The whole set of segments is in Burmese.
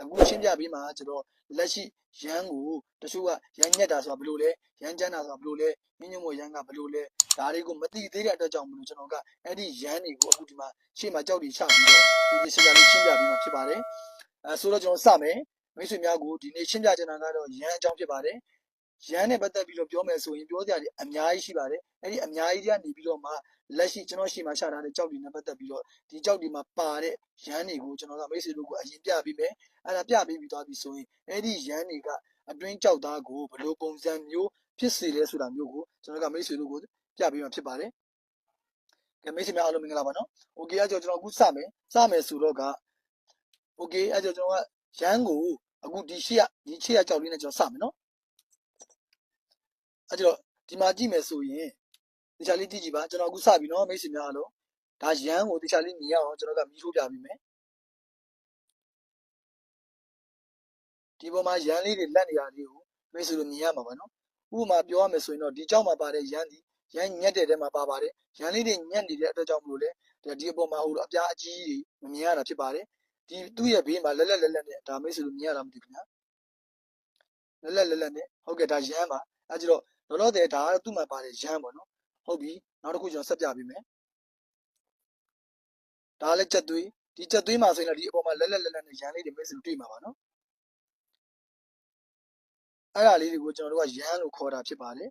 အခုရှင်းပြပေးမှာကျွန်တော်လက်ရှိရန်ကိုတချို့ကရန်ညက်တာဆိုတာဘယ်လိုလဲရန်ကျန်းတာဆိုတာဘယ်လိုလဲညညမို့ရန်ကဘယ်လိုလဲဒါတွေကိုမသိသေးတဲ့အတွက်ကြောင့်မလို့ကျွန်တော်ကအဲ့ဒီရန်တွေကိုအခုဒီမှာရှေ့မှာကြောက်တွေချပြီးတော့ဒီဒီစကားလေးရှင်းပြပေးမှာဖြစ်ပါတယ်အဲဆိုတော့ကျွန်တော်စမယ်မိတ်ဆွေများကိုဒီနေ့ရှင်းပြချင်တာကတော့ရန်အကြောင်းဖြစ်ပါတယ် ရန်နဲ့ပတ်သက်ပြီးတော့ပြောမယ်ဆိုရင်ပြောစရာတွေအများကြီးရှိပါတယ်အဲ့ဒီအများကြီးတွေကနေပြီးတော့မှလက်ရှိကျွန်တော်ရှိမှရှာထားတဲ့ကြောက်တွေနဲ့ပတ်သက်ပြီးတော့ဒီကြောက်တွေမှာပါတဲ့ရန်တွေကိုကျွန်တော်ကမိတ်ဆွေတို့ကိုအရင်ပြပေးမယ်အဲ့ဒါပြပေးပြီးသွားပြီဆိုရင်အဲ့ဒီရန်တွေကအတွင်းကြောက်သားကိုဘယ်လိုပုံစံမျိုးဖြစ်စေလဲဆိုတာမျိုးကိုကျွန်တော်ကမိတ်ဆွေတို့ကိုပြပေးမှာဖြစ်ပါတယ်ကဲမိတ်ဆွေများအားလုံးမင်္ဂလာပါနော်။ Okay အကြောကျွန်တော်အခုစမယ်။စမယ်ဆိုတော့က Okay အကြောကျွန်တော်ကရန်ကိုအခုဒီရှေ့ကဒီရှေ့ကကြောက်လေးနဲ့ကျွန်တော်စမယ်နော် အဲ့ကြောင့်ဒီမှာကြည့်မယ်ဆိုရင်တခြားလေးကြည့်ကြည့်ပါကျွန်တော်အခုစပြီနော်မိတ်ဆွေများအားလုံးဒါရန်ကိုတခြားလေးမြင်ရအောင်ကျွန်တော်ကမီးထိုးပြပေးမယ်ဒီပေါ်မှာရန်လေးတွေလက်နေရလေးကိုမိတ်ဆွေတို့မြင်ရမှာပါနော်ဥပမာပြောရမယ်ဆိုရင်တော့ဒီကြောက်မှာပါတဲ့ရန်ဒီရန်ညက်တဲ့ထဲမှာပါပါတယ်ရန်လေးတွေညက်နေတဲ့အတွက်ကြောင့်မလို့လေဒီအပေါ်မှာဟိုအပြားအကြီးကြီးမမြင်ရတာဖြစ်ပါတယ်ဒီသူ့ရဲ့ဘေးမှာလက်လက်လက်လက်နဲ့ဒါမိတ်ဆွေတို့မြင်ရတာမသိဘူးခင်ဗျာလက်လက်လက်လက်နဲ့ဟုတ်ကဲ့ဒါရန်ပါအဲကြတော့ လောလောဆယ်ဒါကတော့သူ့မှာပါတယ်ရန်ပေါ့နော်ဟုတ်ပြီနောက်တစ်ခုကျွန်တော်ဆက်ပြပေးမယ်ဒါလည်းချက်သွေးဒီချက်သွေးမှာဆိုရင်လည်းဒီအပေါ်မှာလက်လက်လက်လက်နဲ့ရန်လေးတွေမိတ်ဆွေတို့တွေ့မှာပါနော်အဲ့ဒါလေးတွေကိုကျွန်တော်တို့ကရန်လို့ခေါ်တာဖြစ်ပါတယ်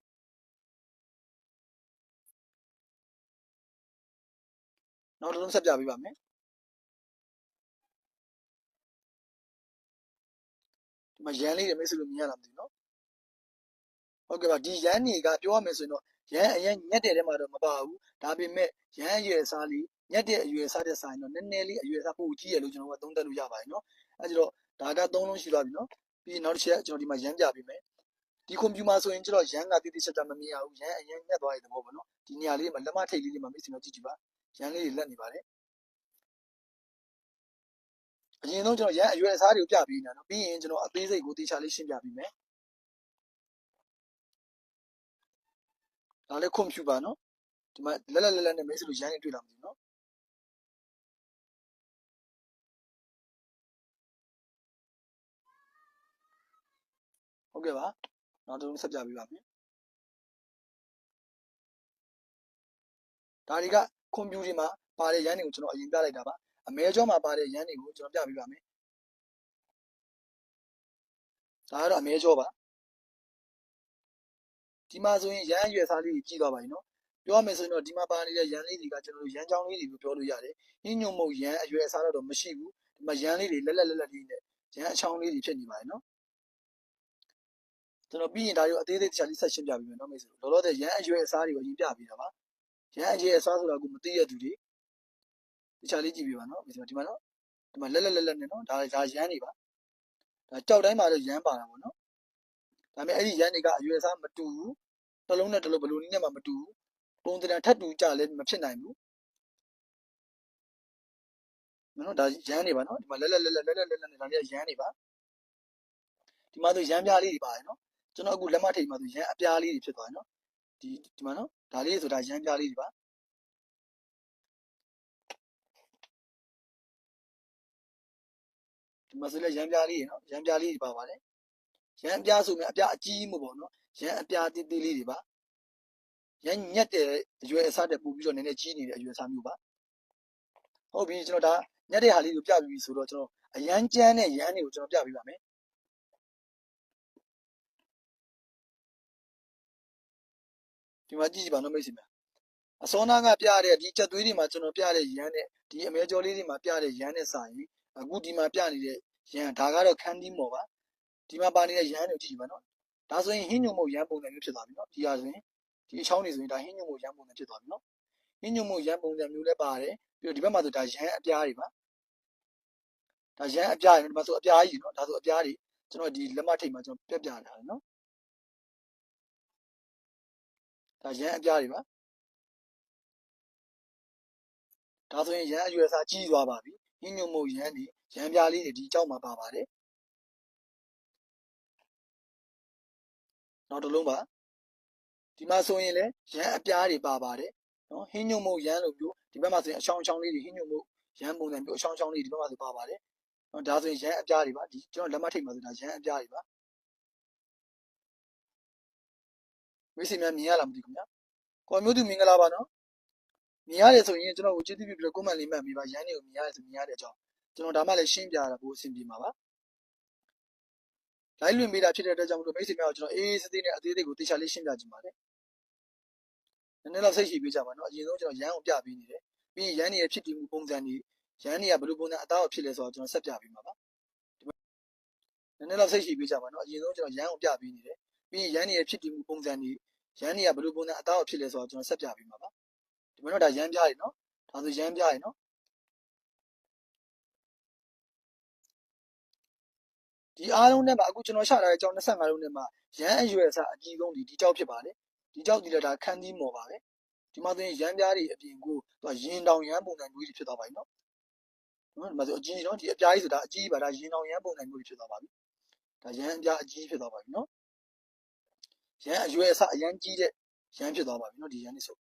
နောက်တစ်လုံးဆက်ပြပေးပါမယ်ဒီမှာရန်လေးတွေမိတ်ဆွေတို့မြင်ရတာမသိဘူးနော် ဟုတ်ကဲ့ပါဒီရန်တွေကပြောရမယ်ဆိုရင်တော့ရန်အရင်ညက်တဲ့ထဲမှာတော့မပါဘူးဒါပေမဲ့ရန်အရွယ်စားလေးညက်တဲ့အရွယ်စားတဲ့ဆိုင်တော့နည်းနည်းလေးအရွယ်စားပိုကြီးရလို့ကျွန်တော်ကသုံးသပ်လို့ရပါတယ်နော်အဲဒါတော့ဒါကသုံးလုံးရှိသွားပြီနော်ပြီးနောက်တစ်ချက်ကကျွန်တော်ဒီမှာရန်ပြပေးမယ်ဒီကွန်ပျူတာဆိုရင်ကျတော့ရန်ကတိတိကျကျမမြင်ရဘူးရန်အရင်ညက်သွားတဲ့သဘောပေါ့နော်ဒီနေရာလေးမှာလက်မထိတ်လေးတွေမှာမိတ်ဆွေတို့ကြည့်ကြည့်ပါရန်လေးတွေလက်နေပါတယ်အရင်ဆုံးကျွန်တော်ရန်အရွယ်အစားတွေကိုပြပေးနေတာနော်ပြီးရင်ကျွန်တော်အသေးစိတ်ကိုတေချာလေးရှင်းပြပေးမယ် ဒါလည်းကွန်ပျူတာနော်ဒီမှာလက်လက်လက်လက်နဲ့မိတ်ဆွေတို့ရန်နေတွေ့လာမှာနော်ဟုတ်ကဲ့ပါနောက်တစ်ခုဆက်ပြပေးပါမယ်ဒါတွေကကွန်ပျူတာမှာပါတဲ့ရန်တွေကိုကျွန်တော်အရင်ပြလိုက်တာပါအမဲကျောမှာပါတဲ့ရန်တွေကိုကျွန်တော်ပြပေးပါမယ်ဒါကတော့အမဲကျောပါ ဒီမှာဆိုရင်ရန်အရွယ်စားလေးကြီးသွားပါပြီနော်ပြောရမယ်ဆိုရင်တော့ဒီမှာပါနေတဲ့ရန်လေးတွေကကျွန်တော်တို့ရန်ချောင်းလေးတွေကိုပြောလို့ရတယ်ညညုံမုတ်ရန်အရွယ်အစားတော့မရှိဘူးဒီမှာရန်လေးတွေလက်လက်လက်လက်လေးနဲ့ရန်အချောင်းလေးတွေဖြစ်နေပါတယ်နော်ကျွန်တော်ပြီးရင်ဒါရောအသေးသေးတခြားလေးဆက်ရှင်းပြပေးမယ်နော်မိတ်ဆွေလောလောဆယ်ရန်အရွယ်အစားတွေကိုအရင်ပြပေးတာပါရန်အရွယ်အစားဆိုတာကိုမသိရသူတွေတခြားလေးကြည့်ပြပါနော်မိတ်ဆွေဒီမှာနော်ဒီမှာလက်လက်လက်လက်နဲ့နော်ဒါဒါရန်နေပါဒါကြောက်တိုင်းမှာတော့ရန်ပါတာပေါ့နော်ဒါပေမဲ့အဲ့ဒီရန်တွေကအရွယ်အစားမတူဘူး တစ်လုံးနဲ့တစ်လုံးဘယ်လိုနည်းနဲ့မှမတူဘူးပုံသဏ္ဍာန်ထပ်တူကြလည်းမဖြစ်နိုင်ဘူးနော်ဒါရန်နေပါနော်ဒီမှာလက်လက်လက်လက်လက်လက်လက်နဲ့ဒါလေးရန်နေပါဒီမှာဆိုရန်ပြားလေးတွေပါတယ်နော်ကျွန်တော်အခုလက်မထိပ်မှာဆိုရန်အပြားလေးတွေဖြစ်သွားတယ်နော်ဒီဒီမှာနော်ဒါလေးဆိုတာရန်ပြားလေးတွေပါဒီမှာဆိုလည်းရန်ပြားလေးတွေနော်ရန်ပြားလေးတွေပါပါတယ်ရန်အပြားဆိုမြအပြားအကြီးမို့ပေါ့နော် ရန်အပြားသေးသေးလေးတွေပါရန်ညက်တဲ့အရွယ်အစားတက်ပို့ပြီးတော့နည်းနည်းကြီးနေတဲ့အရွယ်အစားမျိုးပါဟုတ်ပြီကျွန်တော်ဒါညက်တဲ့ဟာလေးကိုပြပြီးပြီဆိုတော့ကျွန်တော်အရန်ကျန်းတဲ့ရန်တွေကိုကျွန်တော်ပြပေးပါမယ်ဒီမှာကြည့်ကြည့်ပါနော်မိတ်ဆွေများအစောနာကပြတဲ့ဒီချက်သွေးတွေမှာကျွန်တော်ပြတဲ့ရန်နဲ့ဒီအမဲကျော်လေးတွေမှာပြတဲ့ရန်နဲ့စာရင်အခုဒီမှာပြနေတဲ့ရန်ဒါကတော့ခန်းဒီမော်ပါဒီမှာပါနေတဲ့ရန်တွေကိုကြည့်ကြည့်ပါနော် ဒါဆိုရင်ဟင်းညုံမို့ရန်ပုံစံမျိုးဖြစ်သွားပြီနော်ဒီဟာဆိုရင်ဒီအချောင်းတွေဆိုရင်ဒါဟင်းညုံမို့ရန်ပုံစံဖြစ်သွားပြီနော်ဟင်းညုံမို့ရန်ပုံစံမျိုးလည်းပါတယ်ပြီးတော့ဒီဘက်မှာဆိုဒါရန်အပြားတွေပါဒါရန်အပြားတွေဒီမှာဆိုအပြားကြီးနော်ဒါဆိုအပြားတွေကျွန်တော်ဒီလက်မထိပ်မှာကျွန်တော်ပြက်ပြထားတယ်နော်ဒါရန်အပြားတွေပါဒါဆိုရင်ရန်အရွယ်စားကြီးသွားပါပြီဟင်းညုံမို့ရန်တွေရန်ပြားလေးတွေဒီအကြောက်မှာပါပါတယ် နောက်တစ်လုံးပါဒီမှာဆိုရင်လည်းရန်အပြားတွေပါပါတယ်နော်ဟင်းညုံမို့ရန်လို့ပြောဒီဘက်မှာဆိုရင်အချောင်းအချောင်းလေးတွေဟင်းညုံမို့ရန်ပုံစံမျိုးအချောင်းအချောင်းလေးဒီဘက်မှာဆိုပါပါတယ်နော်ဒါဆိုရင်ရန်အပြားတွေပါဒီကျွန်တော်လက်မထိတ်မှာဆိုဒါရန်အပြားတွေပါမိတ်ဆွေများမြင်ရလားမသိဘူးခင်ဗျာကော်မျိုးသူမင်္ဂလာပါနော်မြင်ရတယ်ဆိုရင်ကျွန်တော်ကိုကျေးဇူးပြုပြီးတော့ကွန်မန့်လေးမှတ်ပြီးပါရန်တွေကိုမြင်ရတယ်ဆိုမြင်ရတဲ့အကြောင်းကျွန်တော်ဒါမှလည်းရှင်းပြရတာပိုအဆင်ပြေမှာပါ လိုက်လွင်ပေးတာဖြစ်တဲ့အတွက်ကြောင့်မလို့မိတ်ဆွေများကိုကျွန်တော်အေးအေးဆေးဆေးနဲ့အသေးသေးကိုတေချာလေးရှင်းပြခြင်းပါတယ်နည်းနည်းတော့စိတ်ရှိပေးကြပါနော်အရင်ဆုံးကျွန်တော်ရန်ကိုပြပေးနေတယ်ပြီးရင်ရန်တွေရဲ့ဖြစ်တည်မှုပုံစံတွေရန်တွေကဘယ်လိုပုံစံအသားအဖြစ်လဲဆိုတော့ကျွန်တော်ဆက်ပြပေးမှာပါဒီမှာနည်းနည်းတော့စိတ်ရှိပေးကြပါနော်အရင်ဆုံးကျွန်တော်ရန်ကိုပြပေးနေတယ်ပြီးရင်ရန်တွေရဲ့ဖြစ်တည်မှုပုံစံတွေရန်တွေကဘယ်လိုပုံစံအသားအဖြစ်လဲဆိုတော့ကျွန်တော်ဆက်ပြပေးမှာပါဒီမှာတော့ဒါရန်ပြားတွေနော်ဒါဆိုရန်ပြားတွေနော် ဒီအားလုံးနဲ့မှာအခုကျွန်တော်ရှာထားတဲ့အကြောင်း25လုံးနဲ့မှာရန်အရွယ်အစားအကြီးဆုံးဒီဒီကြောက်ဖြစ်ပါတယ်ဒီကြောက်ဒီလည်းဒါခန်းသီးမော်ပါပဲဒီမှာဆိုရင်ရန်ပြားတွေအပြင်ကိုသူကရင်တောင်ရန်ပုံစံမျိုးတွေဖြစ်သွားပါပြီနော်နော်ဒီမှာဆိုအကြီးနော်ဒီအပြားကြီးဆိုတာအကြီးပါဒါရင်တောင်ရန်ပုံစံမျိုးတွေဖြစ်သွားပါပြီဒါရန်အပြားအကြီးဖြစ်သွားပါပြီနော်ရန်အရွယ်အစားအရန်ကြီးတဲ့ရန်ဖြစ်သွားပါပြီနော်ဒီရန်နေဆို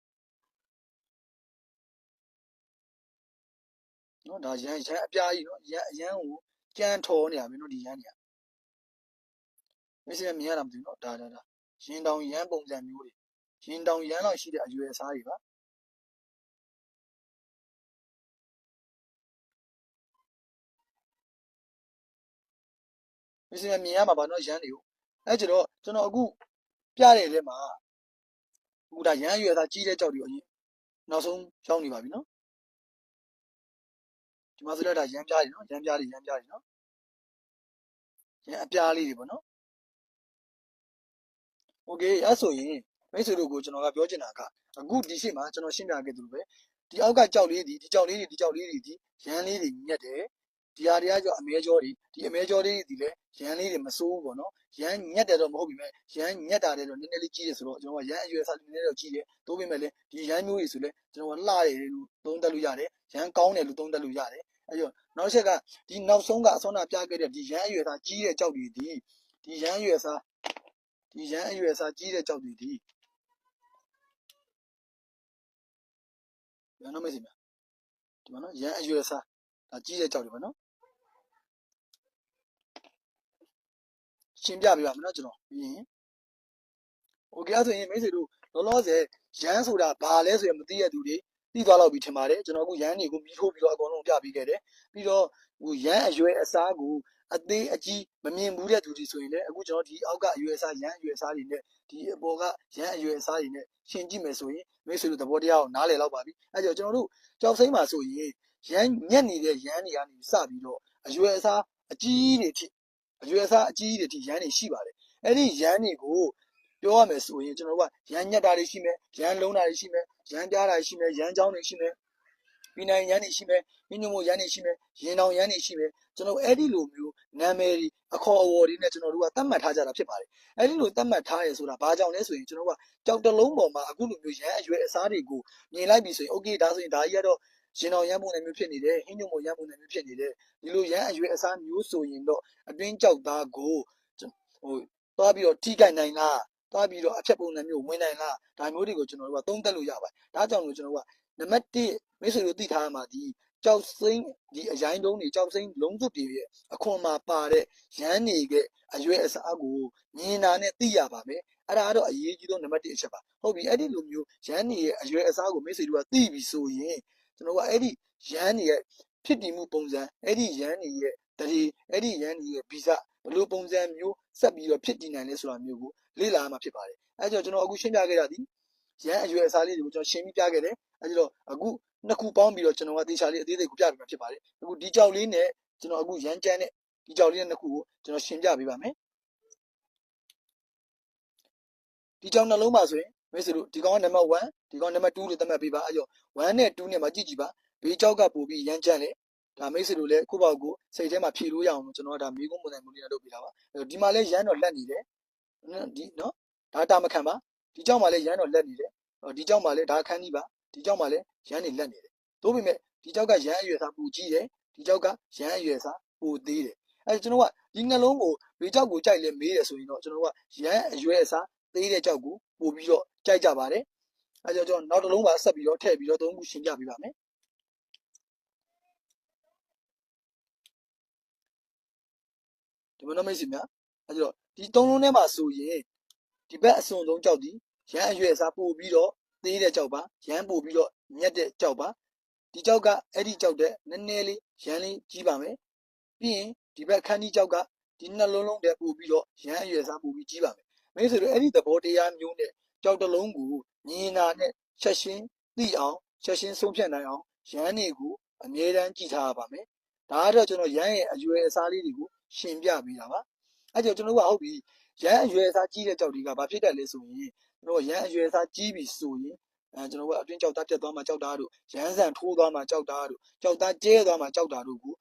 နော်ဒါရန်ရန်အပြားကြီးနော်ရန်အရန်ကိုကြမ်းထော်နေရပြီနော်ဒီရန်နေ မစ္စရမြင်ရတာမသိဘူးနော်ဒါဒါဒါရင်တောင်ရန်ပုံစံမျိုးတွေရင်တောင်ရန်လောက်ရှိတဲ့အရွယ်အစားတွေပါမစ္စရမြင်ရမှာပါနော်ရန်တွေကိုအဲကျတော့ကျွန်တော်အခုပြတဲ့ထဲမှာအခုဒါရန်အရွယ်အစားကြီးတဲ့ကြောက်တွေအရင်နောက်ဆုံးရောက်နေပါပြီနော်ဒီမှာဆိုတော့ဒါရန်ပြားတွေနော်ရန်ပြားတွေရန်ပြားတွေနော်ရန်အပြားလေးတွေပေါ့နော် โอเคအဲ့ဆိုရင်မိတ်ဆွေတို့ကိုကျွန်တော်ကပြောချင်တာကအခုဒီရှိမှာကျွန်တော်ရှင်းပြခဲ့သလိုပဲဒီအောက်ကကြောက်လေးဒီဒီကြောက်လေးတွေဒီကြောက်လေးတွေဒီရန်လေးတွေညက်တယ်ဒီဟာတွေကကြောက်အမဲကြောတွေဒီအမဲကြောလေးတွေဒီလဲရန်လေးတွေမစိုးဘူးပေါ့နော်ရန်ညက်တယ်တော့မဟုတ်ပြီမဲ့ရန်ညက်တာတဲ့တော့နည်းနည်းလေးကြီးတယ်ဆိုတော့ကျွန်တော်ကရန်အရွယ်စားနည်းနည်းတော့ကြီးတယ်တိုးပေမဲ့လည်းဒီရန်မျိုးတွေဆိုလဲကျွန်တော်ကလှတယ်လို့သုံးသပ်လို့ရတယ်ရန်ကောင်းတယ်လို့သုံးသပ်လို့ရတယ်အဲ့တော့နောက်ချက်ကဒီနောက်ဆုံးကအစောနာပြခဲ့တဲ့ဒီရန်အရွယ်စားကြီးတဲ့ကြောက်တွေဒီဒီရန်အရွယ်စား ဒီရန်အရွယ်စားကြီးတဲ့ကြောက်တွေဒီဘယ်နှမစီမဒီမှာနော်ရန်အရွယ်စားဒါကြီးတဲ့ကြောက်တွေပါနော်ရှင်းပြပေးပါမယ်နော်ကျွန်တော်ပြီးရင်โอเคအဲ့ဆိုရင်မိတ်ဆွေတို့လောလောဆယ်ရန်ဆိုတာဘာလဲဆိုရင်မသိရသူတွေသိသွားတော့ပြီထင်ပါတယ်ကျွန်တော်အခုရန်တွေကိုပြီးထိုးပြီးတော့အကုန်လုံးပြပေးခဲ့တယ်ပြီးတော့ဟိုရန်အရွယ်အစားကို အသေးအကြီးမမြင်ဘူးတဲ့သူတွေဆိုရင်လည်းအခုကျွန်တော်ဒီအောက်ကအရွယ်အစားရန်အရွယ်အစားတွေနဲ့ဒီအပေါ်ကရန်အရွယ်အစားတွေနဲ့ရှင်းကြည့်မယ်ဆိုရင်မိတ်ဆွေတို့သဘောတရားကိုနားလည်တော့ပါပြီအဲကြောင့်ကျွန်တော်တို့ကြောက်စိမ့်မှာဆိုရင်ရန်ညက်နေတဲ့ရန်တွေကနေစပြီးတော့အရွယ်အစားအကြီးတွေထိအရွယ်အစားအကြီးတွေထိရန်တွေရှိပါတယ်အဲ့ဒီရန်တွေကိုပြောရမယ်ဆိုရင်ကျွန်တော်တို့ကရန်ညက်တာတွေရှိမယ်ရန်လုံးတာတွေရှိမယ်ရန်ပြားတာတွေရှိမယ်ရန်ချောင်းတွေရှိမယ် ပြီးနိုင်ရန်တွေရှိမယ်မြင့်ညွတ်မှုရန်တွေရှိမယ်ရင်တောင်ရန်တွေရှိမယ်ကျွန်တော်အဲ့ဒီလိုမျိုးနာမည်တွေအခေါ်အဝေါ်တွေနဲ့ကျွန်တော်တို့ကသတ်မှတ်ထားကြတာဖြစ်ပါတယ်အဲ့ဒီလိုသတ်မှတ်ထားရဆိုတာဘာကြောင့်လဲဆိုရင်ကျွန်တော်ကကြောက်တလုံးပေါ်မှာအခုလိုမျိုးရန်အရွယ်အစားတွေကိုမြင်လိုက်ပြီဆိုရင် okay ဒါဆိုရင်ဒါကြီးကတော့ရင်တော်ရမ်းပုံနဲ့မျိုးဖြစ်နေတယ်ဟင်းညုံပုံရမ်းပုံနဲ့မျိုးဖြစ်နေတယ်ဒီလိုရမ်းအရွယ်အစားမျိုးဆိုရင်တော့အတွင်းကြောက်သားကိုဟိုသွားပြီးတော့ထိကြိုက်နိုင်လားသွားပြီးတော့အဖြတ်ပုံစံမျိုးဝင်နိုင်လားဒါမျိုးတွေကိုကျွန်တော်တို့ကသုံးသပ်လို့ရပါတယ်ဒါကြောင့်လို့ကျွန်တော်တို့က နံပါတ်1မိတ်ဆွေတို့သိထားရမှာဒီကြောက်စိမ့်ဒီအရိုင်းတုံးတွေကြောက်စိမ့်လုံးစုပ်တွေရဲ့အခွန်မှာပါတဲ့ရမ်းနေကအရွယ်အစားကိုမြင်တာနဲ့သိရပါမယ်အဲ့ဒါကတော့အရေးကြီးဆုံးနံပါတ်1အချက်ပါဟုတ်ပြီအဲ့ဒီလိုမျိုးရမ်းနေရဲ့အရွယ်အစားကိုမိတ်ဆွေတို့ကသိပြီဆိုရင်ကျွန်တော်ကအဲ့ဒီရန်နေရဲ့ဖြစ်တည်မှုပုံစံအဲ့ဒီရန်နေရဲ့တတိအဲ့ဒီရန်နေရဲ့ဗီဇဘယ်လိုပုံစံမျိုးဆက်ပြီးတော့ဖြစ်တည်နိုင်လဲဆိုတာမျိုးကိုလေ့လာရမှာဖြစ်ပါတယ်အဲ့ကြောင့်ကျွန်တော်အခုရှင်းပြခဲ့တာဒီ ရန်အရွယ်အစားလေးတွေကိုကျွန်တော်ရှင်းပြီးပြခဲ့တယ်အဲ့တော့အခုနှစ်ခုပေါင်းပြီးတော့ကျွန်တော်ကတေချာလေးအသေးသေးကိုပြပြမှာဖြစ်ပါတယ်အခုဒီကြောက်လေးနဲ့ကျွန်တော်အခုရန်ကြမ်းနဲ့ဒီကြောက်လေးနဲ့နှစ်ခုကိုကျွန်တော်ရှင်းပြပေးပါမယ်ဒီကြောက်နှလုံးပါဆိုရင်မိတ်ဆွေတို့ဒီကောင်ကနံပါတ်1ဒီကောင်နံပါတ်2လို့သတ်မှတ်ပေးပါအဲ့တော့1နဲ့2နဲ့မှာကြည့်ကြည့်ပါဘေးကြောက်ကပို့ပြီးရမ်းကြမ်းလေဒါမိတ်ဆွေတို့လည်းခုပေါက်ကိုစိတ်ထဲမှာဖြည့်လို့ရအောင်လို့ကျွန်တော်ကဒါမိကုန်းပုံစံမျိုးလေးနဲ့လုပ်ပေးတာပါအဲ့တော့ဒီမှာလည်းရမ်းတော့လက်နေတယ်ဒီနော်ဒါတာမခံပါ ဒီကြောက်မှာလည်းရမ်းတော့လက်နေတယ်ဒီကြောက်မှာလည်းဒါခန်းကြီးပါဒီကြောက်မှာလည်းရမ်းနေလက်နေတယ်သို့ပေမဲ့ဒီကြောက်ကရမ်းအရွယ်စားပူကြီးတယ်ဒီကြောက်ကရမ်းအရွယ်စားပူသေးတယ်အဲကျွန်တော်ကဒီနှလုံးကိုဘေးကြောက်ကိုကြိုက်လဲမေးတယ်ဆိုရင်တော့ကျွန်တော်ကရမ်းအရွယ်အစားသေးတဲ့ကြောက်ကိုပို့ပြီးတော့ကြိုက်ကြပါတယ်အဲကြောင့်ကျွန်တော်နောက်တစ်လုံးပါဆက်ပြီးတော့ထည့်ပြီးတော့သုံးခုရှင်းပြပေးပါမယ်ဒီမနောမိတ်ဆွေများအဲဒါတော့ဒီသုံးလုံးထဲမှာဆိုရင်ဒီဘက်အစွန်ဆုံးကြောက်ဒီ ရမ်းအရွယ်အစားပို့ပြီးတော့သေးတဲ့ကြောက်ပါရမ်းပို့ပြီးတော့မြက်တဲ့ကြောက်ပါဒီကြောက်ကအဲ့ဒီကြောက်တဲ့နည်းနည်းလေးရမ်းလေးကြီးပါမယ်ပြီးရင်ဒီဘက်ခန်းကြီးကြောက်ကဒီနှလုံးလုံးတဲ့ပို့ပြီးတော့ရမ်းအရွယ်အစားပို့ပြီးကြီးပါမယ်မိတ်ဆွေတို့အဲ့ဒီသဘောတရားမျိုးနဲ့ကြောက်တစ်လုံးကိုမြင်နာနဲ့ချက်ချင်းသိအောင်ချက်ချင်းဆုံးဖြတ်နိုင်အောင်ရမ်းတွေကိုအမြဲတမ်းကြည့်ထားရပါမယ်ဒါကတော့ကျွန်တော်ရမ်းရဲ့အရွယ်အစားလေးတွေကိုရှင်းပြပေးတာပါအဲ့ကြောင့်ကျွန်တော်ကဟုတ်ပြီရမ်းအရွယ်အစားကြီးတဲ့ကြောက်တွေကဘာဖြစ်တယ်လဲဆိုရင် ကျွန်တော်ရမ်းအရွယ်အစားကြီးပြီဆိုရင်အဲကျွန်တော်ကအတွင်းကြောက်သားပြတ်သွားမှကြောက်သားတို့ရမ်းဆန်ထိုးသွားမှကြောက်သားတို့ကြောက်သားကျဲသွားမှကြောက်သားတို့ကို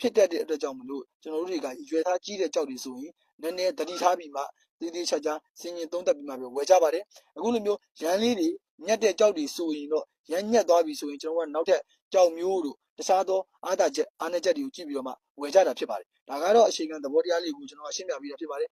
ဖြစ်တတ်တဲ့အတွက်ကြောင့်မလို့ကျွန်တော်တို့တွေကရွယ်သားကြီးတဲ့ကြောက်တွေဆိုရင်နည်းနည်းတတိထားပြီးမှသေးသေးချာချာစင်ရင်သုံးသက်ပြီးမှပဲဝယ်ကြပါတယ်အခုလိုမျိုးရမ်းလေးတွေညက်တဲ့ကြောက်တွေဆိုရင်တော့ရမ်းညက်သွားပြီဆိုရင်ကျွန်တော်ကနောက်ထပ်ကြောက်မျိုးတို့တခြားသောအားသာချက်အားနည်းချက်တွေကိုကြည့်ပြီးတော့မှဝယ်ကြတာဖြစ်ပါတယ်ဒါကတော့အချိန်ခံသဘောတရားလေးကိုကျွန်တော်ကရှင်းပြပေးတာဖြစ်ပါတယ်